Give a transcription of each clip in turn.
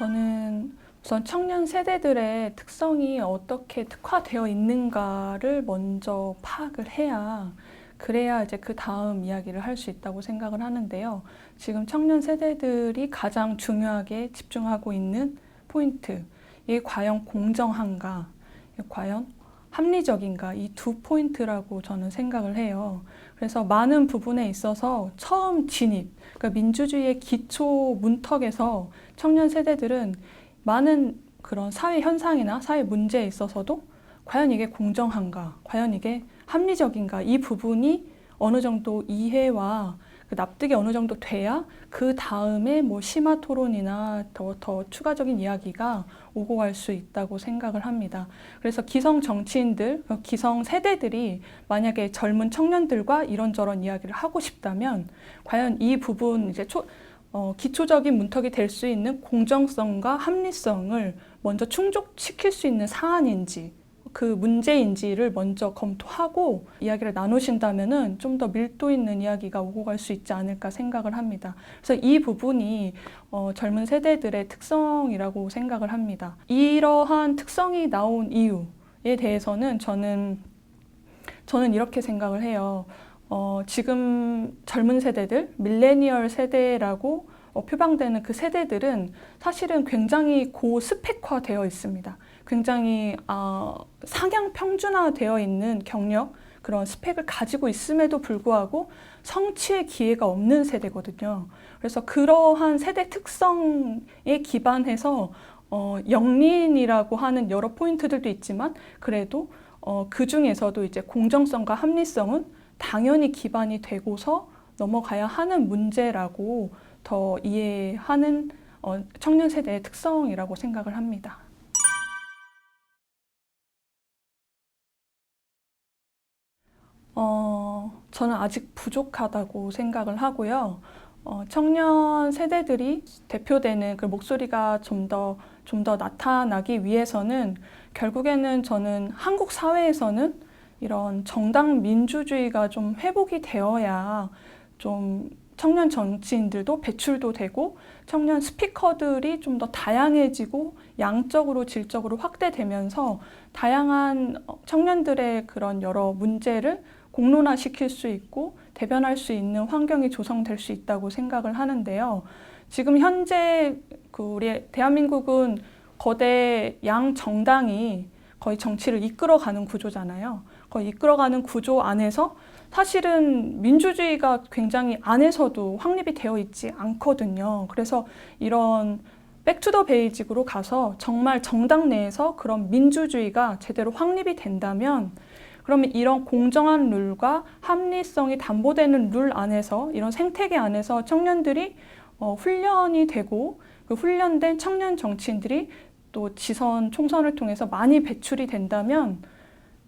저는 우선 청년 세대들의 특성이 어떻게 특화되어 있는가를 먼저 파악을 해야 그래야 이제 그 다음 이야기를 할 수 있다고 생각을 하는데요. 지금 청년 세대들이 가장 중요하게 집중하고 있는 포인트, 이게 과연 공정한가, 과연 합리적인가, 이 두 포인트라고 저는 생각을 해요. 그래서 많은 부분에 있어서 처음 진입, 그러니까 민주주의의 기초 문턱에서 청년 세대들은 많은 그런 사회 현상이나 사회 문제에 있어서도 과연 이게 공정한가, 과연 이게 합리적인가, 이 부분이 어느 정도 이해와 그 납득이 어느 정도 돼야 그 다음에 뭐 심화 토론이나 더, 더 추가적인 이야기가 오고 갈 수 있다고 생각을 합니다. 그래서 기성 정치인들, 어, 기성 세대들이 만약에 젊은 청년들과 이런저런 이야기를 하고 싶다면 과연 이 부분 이제 초, 어, 기초적인 문턱이 될 수 있는 공정성과 합리성을 먼저 충족시킬 수 있는 사안인지 그 문제인지를 먼저 검토하고 이야기를 나누신다면은 좀 더 밀도 있는 이야기가 오고 갈 수 있지 않을까 생각을 합니다. 그래서 이 부분이 어, 젊은 세대들의 특성이라고 생각을 합니다. 이러한 특성이 나온 이유에 대해서는 저는 저는 이렇게 생각을 해요. 어, 지금 젊은 세대들, 밀레니얼 세대라고 어, 표방되는 그 세대들은 사실은 굉장히 고스펙화되어 있습니다. 굉장히 어, 상향 평준화되어 있는 경력, 그런 스펙을 가지고 있음에도 불구하고 성취의 기회가 없는 세대거든요. 그래서 그러한 세대 특성에 기반해서 어, 영린이라고 하는 여러 포인트들도 있지만 그래도 어, 그 중에서도 이제 공정성과 합리성은 당연히 기반이 되고서 넘어가야 하는 문제라고 더 이해하는 어, 청년 세대의 특성이라고 생각을 합니다. 어, 저는 아직 부족하다고 생각을 하고요. 어, 청년 세대들이 대표되는 그 목소리가 좀 더, 좀 더 나타나기 위해서는 결국에는 저는 한국 사회에서는 이런 정당 민주주의가 좀 회복이 되어야 좀 청년 정치인들도 배출도 되고 청년 스피커들이 좀 더 다양해지고 양적으로 질적으로 확대되면서 다양한 어, 청년들의 그런 여러 문제를 공론화 시킬 수 있고 대변할 수 있는 환경이 조성될 수 있다고 생각을 하는데요. 지금 현재 그 우리 대한민국은 거대 양 정당이 거의 정치를 이끌어가는 구조잖아요. 거의 이끌어가는 구조 안에서 사실은 민주주의가 굉장히 안에서도 확립이 되어 있지 않거든요. 그래서 이런 백투더 베이직으로 가서 정말 정당 내에서 그런 민주주의가 제대로 확립이 된다면 그러면 이런 공정한 룰과 합리성이 담보되는 룰 안에서 이런 생태계 안에서 청년들이 어, 훈련이 되고 그 훈련된 청년 정치인들이 또 지선 총선을 통해서 많이 배출이 된다면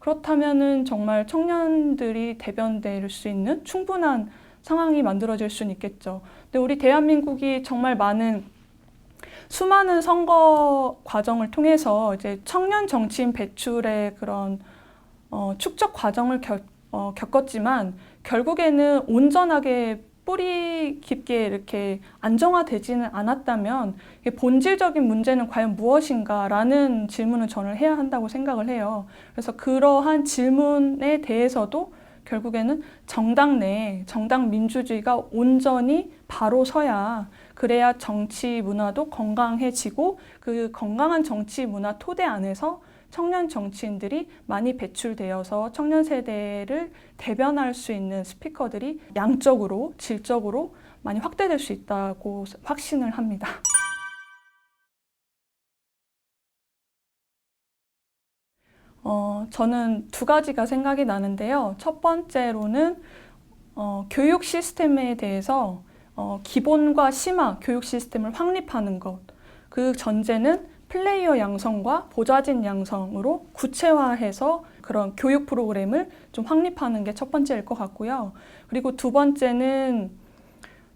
그렇다면은 정말 청년들이 대변될 수 있는 충분한 상황이 만들어질 수는 있겠죠. 근데 우리 대한민국이 정말 많은 수많은 선거 과정을 통해서 이제 청년 정치인 배출의 그런 어, 축적 과정을 겪, 어, 겪었지만 결국에는 온전하게 뿌리 깊게 이렇게 안정화되지는 않았다면 본질적인 문제는 과연 무엇인가라는 질문을 저는 해야 한다고 생각을 해요. 그래서 그러한 질문에 대해서도 결국에는 정당 내 정당 민주주의가 온전히 바로 서야 그래야 정치 문화도 건강해지고 그 건강한 정치 문화 토대 안에서 청년 정치인들이 많이 배출되어서 청년 세대를 대변할 수 있는 스피커들이 양적으로 질적으로 많이 확대될 수 있다고 확신을 합니다. 어, 저는 두 가지가 생각이 나는데요. 첫 번째로는 어, 교육 시스템에 대해서 어, 기본과 심화 교육 시스템을 확립하는 것. 그 전제는 플레이어 양성과 보좌진 양성으로 구체화해서 그런 교육 프로그램을 좀 확립하는 게 첫 번째일 것 같고요. 그리고 두 번째는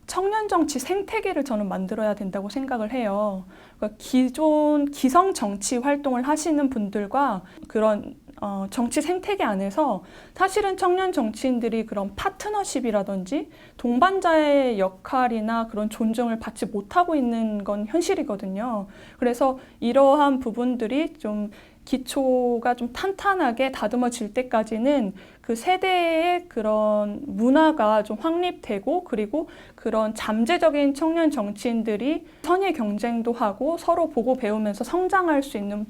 청년 정치 생태계를 저는 만들어야 된다고 생각을 해요. 그러니까 기존 기성 정치 활동을 하시는 분들과 그런 어, 정치 생태계 안에서 사실은 청년 정치인들이 그런 파트너십이라든지 동반자의 역할이나 그런 존중을 받지 못하고 있는 건 현실이거든요. 그래서 이러한 부분들이 좀 기초가 좀 탄탄하게 다듬어질 때까지는 그 세대의 그런 문화가 좀 확립되고 그리고 그런 잠재적인 청년 정치인들이 선의 경쟁도 하고 서로 보고 배우면서 성장할 수 있는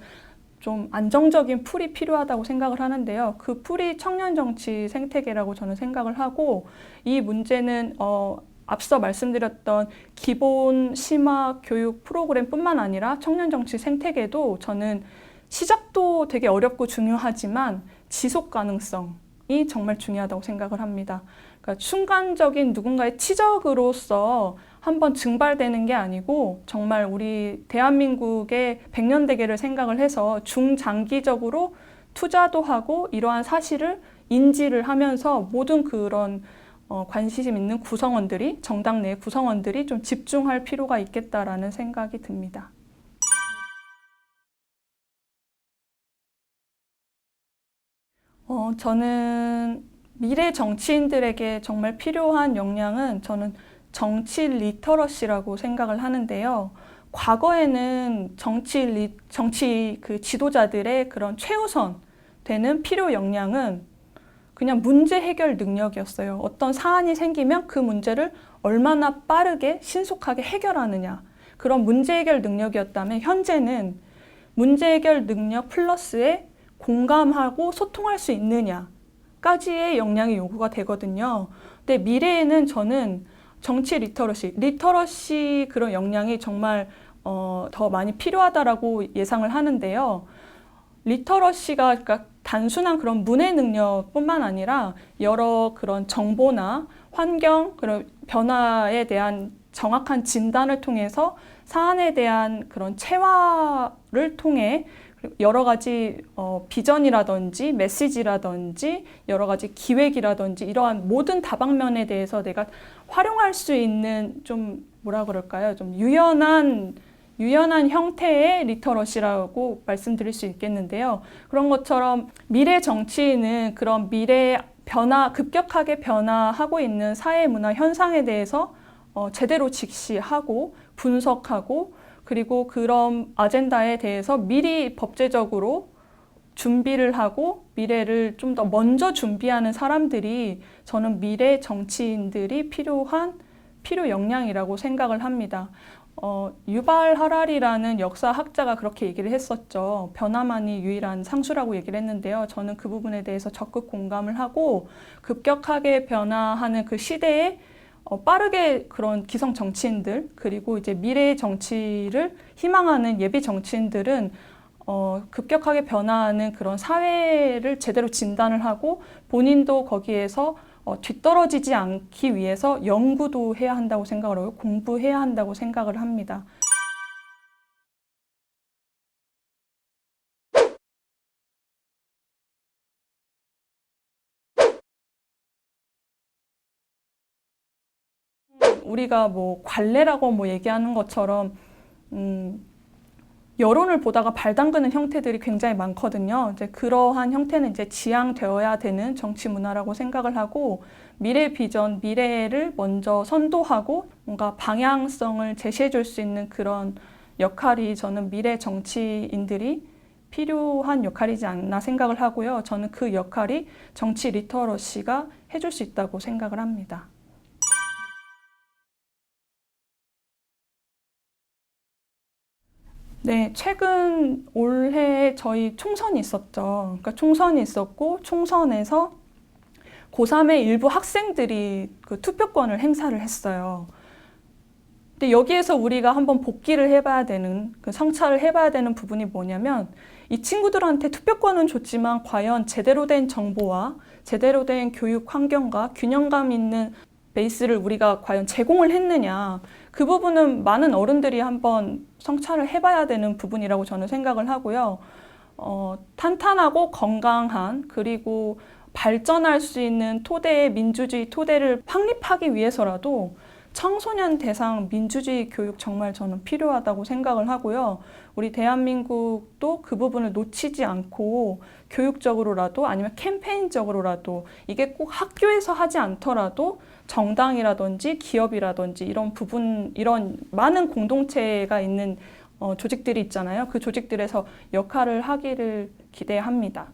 좀 안정적인 풀이 필요하다고 생각을 하는데요. 그 풀이 청년 정치 생태계라고 저는 생각을 하고 이 문제는 어, 앞서 말씀드렸던 기본 심화 교육 프로그램뿐만 아니라 청년 정치 생태계도 저는 시작도 되게 어렵고 중요하지만 지속 가능성 이 정말 중요하다고 생각을 합니다. 그러니까 순간적인 누군가의 치적으로서 한번 증발되는 게 아니고 정말 우리 대한민국의 백년 대계를 생각을 해서 중장기적으로 투자도 하고 이러한 사실을 인지를 하면서 모든 그런 어, 관심 있는 구성원들이 정당 내 구성원들이 좀 집중할 필요가 있겠다라는 생각이 듭니다. 어, 저는 미래 정치인들에게 정말 필요한 역량은 저는 정치 리터러시라고 생각을 하는데요. 과거에는 정치 리, 정치 그 지도자들의 그런 최우선 되는 필요 역량은 그냥 문제 해결 능력이었어요. 어떤 사안이 생기면 그 문제를 얼마나 빠르게 신속하게 해결하느냐. 그런 문제 해결 능력이었다면 현재는 문제 해결 능력 플러스에 공감하고 소통할 수 있느냐까지의 역량이 요구가 되거든요. 근데 미래에는 저는 정치 리터러시, 리터러시 그런 역량이 정말 어, 더 많이 필요하다라고 예상을 하는데요. 리터러시가 그러니까 단순한 그런 문해 능력뿐만 아니라 여러 그런 정보나 환경 그런 변화에 대한 정확한 진단을 통해서 사안에 대한 그런 체화를 통해 여러 가지 어, 비전이라든지 메시지라든지 여러 가지 기획이라든지 이러한 모든 다방면에 대해서 내가 활용할 수 있는 좀 뭐라 그럴까요? 좀 유연한 유연한 형태의 리터러시라고 말씀드릴 수 있겠는데요. 그런 것처럼 미래 정치인은 그런 미래 변화, 급격하게 변화하고 있는 사회 문화 현상에 대해서 어, 제대로 직시하고 분석하고 그리고 그런 아젠다에 대해서 미리 법제적으로 준비를 하고 미래를 좀 더 먼저 준비하는 사람들이 저는 미래 정치인들이 필요한 필요 역량이라고 생각을 합니다. 어, 유발 하랄이라는 역사학자가 그렇게 얘기를 했었죠. 변화만이 유일한 상수라고 얘기를 했는데요. 저는 그 부분에 대해서 적극 공감을 하고 급격하게 변화하는 그 시대에 어, 빠르게 그런 기성 정치인들 그리고 이제 미래의 정치를 희망하는 예비 정치인들은 어, 급격하게 변화하는 그런 사회를 제대로 진단을 하고 본인도 거기에서 어, 뒤떨어지지 않기 위해서 연구도 해야 한다고 생각을 하고 공부해야 한다고 생각을 합니다. 우리가 뭐 관례라고 뭐 얘기하는 것처럼 음, 여론을 보다가 발담그는 형태들이 굉장히 많거든요. 이제 그러한 형태는 이제 지향되어야 되는 정치 문화라고 생각을 하고 미래 비전, 미래를 먼저 선도하고 뭔가 방향성을 제시해 줄 수 있는 그런 역할이 저는 미래 정치인들이 필요한 역할이지 않나 생각을 하고요. 저는 그 역할이 정치 리터러시가 해줄 수 있다고 생각을 합니다. 네, 최근 올해 저희 총선이 있었죠. 그러니까 총선이 있었고, 총선에서 고3의 일부 학생들이 그 투표권을 행사를 했어요. 근데 여기에서 우리가 한번 복귀를 해봐야 되는, 그 성찰을 해봐야 되는 부분이 뭐냐면, 이 친구들한테 투표권은 줬지만 과연 제대로 된 정보와 제대로 된 교육 환경과 균형감 있는 베이스를 우리가 과연 제공을 했느냐. 그 부분은 많은 어른들이 한번 성찰을 해봐야 되는 부분이라고 저는 생각을 하고요. 어, 탄탄하고 건강한 그리고 발전할 수 있는 토대의 민주주의 토대를 확립하기 위해서라도 청소년 대상 민주주의 교육 정말 저는 필요하다고 생각을 하고요. 우리 대한민국도 그 부분을 놓치지 않고 교육적으로라도 아니면 캠페인적으로라도 이게 꼭 학교에서 하지 않더라도 정당이라든지 기업이라든지 이런 부분, 이런 많은 공동체가 있는 어, 조직들이 있잖아요. 그 조직들에서 역할을 하기를 기대합니다.